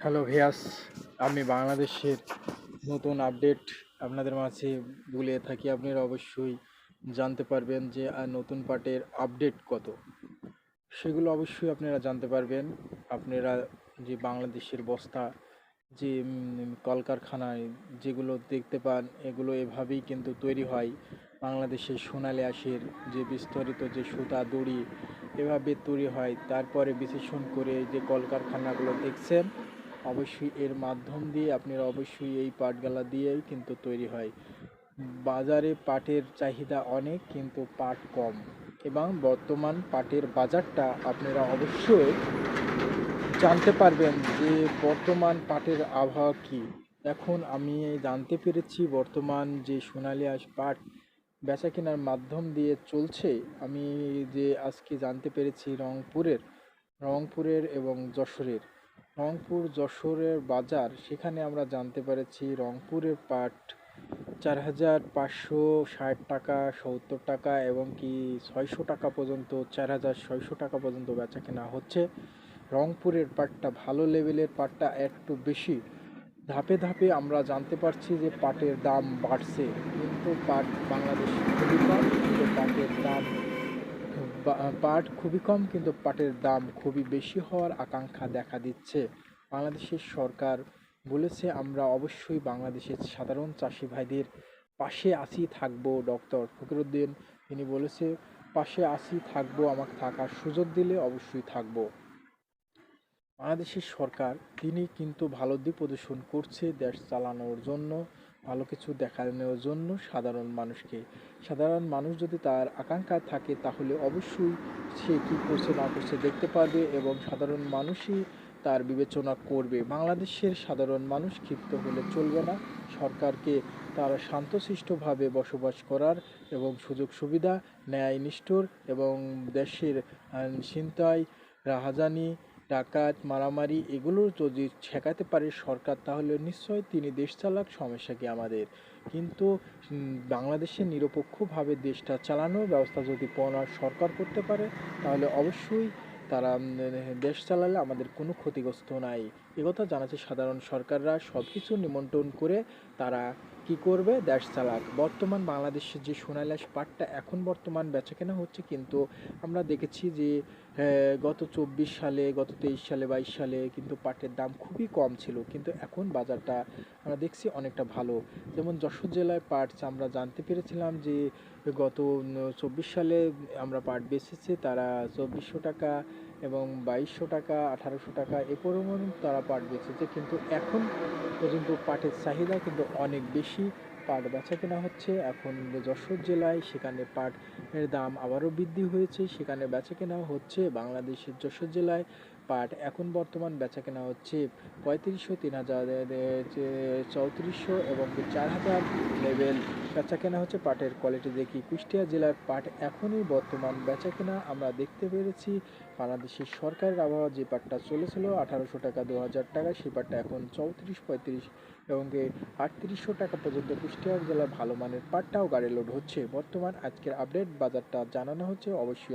Hello ভিয়াস, আমি বাংলাদেশের নতুন আপডেট আপনাদের মাঝে বলে থাকি। আপনারা অবশ্যই জানতে পারবেন যে নতুন পার্টের আপডেট কত। সেগুলো অবশ্যই আপনারা জানতে পারবেন। আপনারা যে বাংলাদেশের বস্তা, যে কলকারখানায় যেগুলো দেখতে পান, এগুলো এভাবেই কিন্তু তৈরি হয়। বাংলাদেশের সোনালি আঁশের যে বিস্তারিত যে সুতা দড়ি, এভাবে তৈরি হয়। তারপরে বিশ্লেষণ করে যে কলকারখানাগুলো দেখছেন অবশ্যই এর মাধ্যম দিয়ে আপনারা অবশ্যই এই পাটগালা দিয়েই কিন্তু তৈরি হয়। বাজারে পাটের চাহিদা অনেক, কিন্তু পাট কম। এবং বর্তমান পাটের বাজারটা আপনারা অবশ্যই জানতে পারবেন যে বর্তমান পাটের আবহাওয়া কি। এখন আমি জানতে পেরেছি বর্তমান যে সোনালী আঁশ পাট বেচা কেনার মাধ্যম দিয়ে চলছে। আমি যে আজকে জানতে পেরেছি রংপুরের রংপুরের এবং যশোরের। রংপুর যশোরের বাজার, সেখানে আমরা জানতে পেরেছি রংপুরের পাট চার হাজার পাঁচশো ষাট টাকা, সত্তর টাকা এবং কি ছয়শো টাকা পর্যন্ত, চার হাজার ছয়শো টাকা পর্যন্ত বেচা কেনা হচ্ছে। রংপুরের পাটটা ভালো লেভেলের পাটটা একটু বেশি। ধাপে ধাপে আমরা জানতে পারছি যে পাটের দাম বাড়ছে, কিন্তু পাট বাংলাদেশে পাটের দাম পাট খুবই কম, কিন্তু পাটের দাম খুবই বেশি হওয়ার আকাঙ্ক্ষা দেখা দিচ্ছে। বাংলাদেশের সরকার বলেছে, আমরা অবশ্যই বাংলাদেশের সাধারণ চাষি ভাইদের পাশে আসি থাকব, ডক্টর ফকিরুদ্দিন তিনি বলেছে, পাশে আসি থাকব, আমাকে থাকার সুযোগ দিলে অবশ্যই থাকব। বাংলাদেশের সরকার, তিনি কিন্তু ভালো দিক প্রদর্শন করছে দেশ চালানোর জন্য। ভালো কিছু দেখানোর জন্য সাধারণ মানুষকে। সাধারণ মানুষ যদি তার আকাঙ্ক্ষা থাকে, তাহলে অবশ্যই সে কী করছে, না করছে দেখতে পারবে এবং সাধারণ মানুষই তার বিবেচনা করবে। বাংলাদেশের সাধারণ মানুষ ক্ষিপ্ত হলে চলবে না। সরকারকে তারা শান্তশিষ্টভাবে বসবাস করার এবং সুযোগ সুবিধা, ন্যায় নিষ্ঠুর এবং দেশের ছিনতাই, রাহাজানি ডাকাত, মারামারি এগুলো যদি ঠেকাতে পারে সরকার, তাহলে নিশ্চয় তিনি দেশ চালাক সমস্যা কি আমাদের? কিন্তু বাংলাদেশে নিরপেক্ষভাবে দেশটা চালানোর ব্যবস্থা যদি কোনো সরকার করতে পারে, তাহলে অবশ্যই তারা দেশ চালালে আমাদের কোনো ক্ষতিগ্রস্ত নাই। একথা জানাচ্ছে সাধারণ সরকাররা সব কিছু নিমন্ত্রণ করে তারা কি করবে? দেশ চালাক। বর্তমান বাংলাদেশের যে সোনালাস পাটটা এখন বর্তমান বেচাকেনা হচ্ছে, কিন্তু আমরা দেখেছি যে গত চব্বিশ সালে, গত তেইশ সালে, বাইশ সালে কিন্তু পাটের দাম খুবই কম ছিল। কিন্তু এখন বাজারটা আমরা দেখছি অনেকটা ভালো। যেমন যশোর জেলায় পাট, আমরা জানতে পেরেছিলাম যে, গত চব্বিশ সালে আমরা পাট বেচেছি, তারা চব্বিশশো টাকা এবং বাইশশো টাকা, আঠারোশো টাকা এ পরিমাণ তারা পাট বেচেছে। কিন্তু এখন পর্যন্ত পাটের চাহিদা কিন্তু অনেক বেশি। পাট বেচা কেনা হচ্ছে। এখন যশোর জেলায় সেখানে পাট এর দাম আবারও বৃদ্ধি হয়েছে। সেখানে বেচা কেনা হচ্ছে। বাংলাদেশের যশোর জেলায় পাট এখন বর্তমান বেচা কেনা হচ্ছে পঁয়ত্রিশশো, তিন হাজার চৌত্রিশশো এবং চার হাজার লেভেল বেচা কেনা হচ্ছে পাটের কোয়ালিটি দেখি। কুষ্টিয়া জেলার পাট এখনই বর্তমান বেচা কেনা আমরা দেখতে পেরেছি বাংলাদেশের সরকারের আবহাওয়া যে পাটটা চলেছিল আঠারোশো টাকা দু হাজার টাকা, সেই পাটটা এখন চৌত্রিশ, পঁয়ত্রিশ এবং আটত্রিশশো টাকা পর্যন্ত কুষ্টিয়া জেলার ভালো মানের পাটটাও গাড়ি লোড হচ্ছে। বর্তমান আজকের আপডেট বাজারটা জানানো হচ্ছে, অবশ্যই